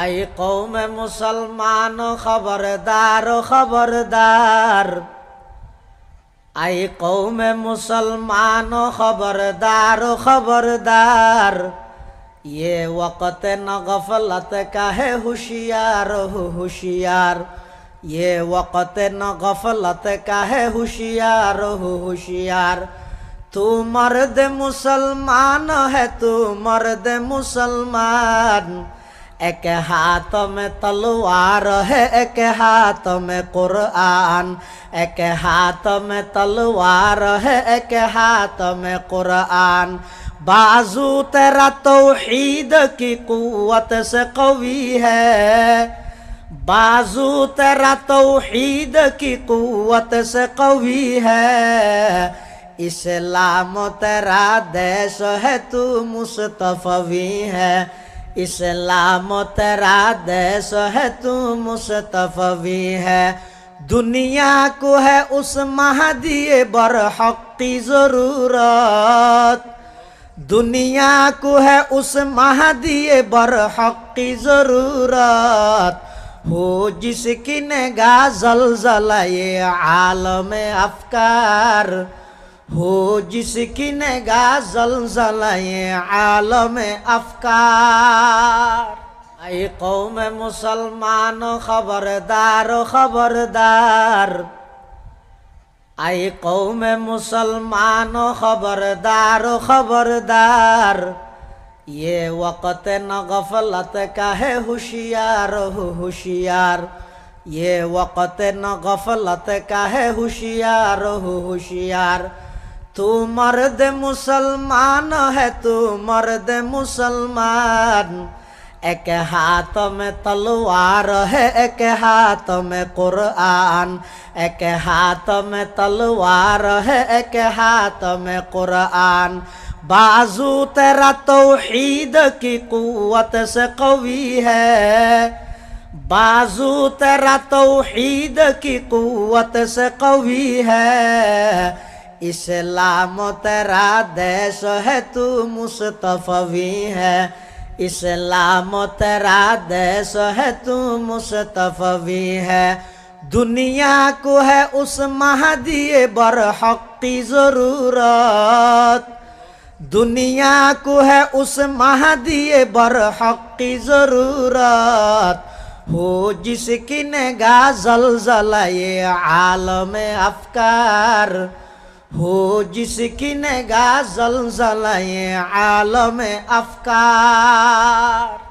ای قوم مسلمان خبردار خبردار. ای قوم مسلمان خبردار خبردار. یہ وقت نہ غفلت کا ہے ہوشیار ہوشیار. یہ وقت نہ غفلت کا ہے ہوشیار ہوشیار. تو مرد مسلمان ہے، تو مرد مسلمان. ایک ہاتھ میں تلوار ہے، ایک ہاتھ میں قرآن۔ ایک ہاتھ میں تلوار ہے، ایک ہاتھ میں قرآن۔ بازو تیرا توحید کی قوت سے قوی ہے۔ بازو تیرا توحید کی قوت سے قوی ہے۔ اسلام تیرا دیش ہے، تو مصطفی ہے۔ اسلام تیرا دیش ہے تو مصطفی ہے۔ دنیا کو ہے اس مہدی برحق کی ضرورت۔ دنیا کو ہے اس مہدی برحق کی ضرورت۔ ہو جس کی نگاہ زلزلہ یہ عالم افکار۔ ہو جس کی نگاہ زلزلہ عالم افکار۔ ای قوم مسلمان، خبردار خبردار۔ ای قوم مسلمان، خبردار خبردار۔ یہ وقت نہ غفلت کا ہے ہوشیار ہوشیار۔ یہ وقت نہ غفلت کا ہے ہوشیار ہوشیار۔ تو مرد مسلمان ہے تو مرد مسلمان ایک ہاتھ میں تلوار ہے ایک ہاتھ میں قرآن ایک ہاتھ میں تلوار ہے ایک ہاتھ میں قرآن بازو تیرا توحید کی قوت سے قوی ہے بازو تیرا توحید کی قوت سے قوی ہے اسلام تیرا دیش ہے تو مصطفی ہے۔ اسلام تیرا دیش ہے تو مصطفی ہے۔ دنیا کو ہے اس مہدی برحق کی ضرورت۔ دنیا کو ہے اس مہدی برحق کی ضرورت۔ ہو جس کی نگاہ زلزلہ یہ عالم افکار۔ ہو جس کی نگاہ زلزلہ یہ عالم افکار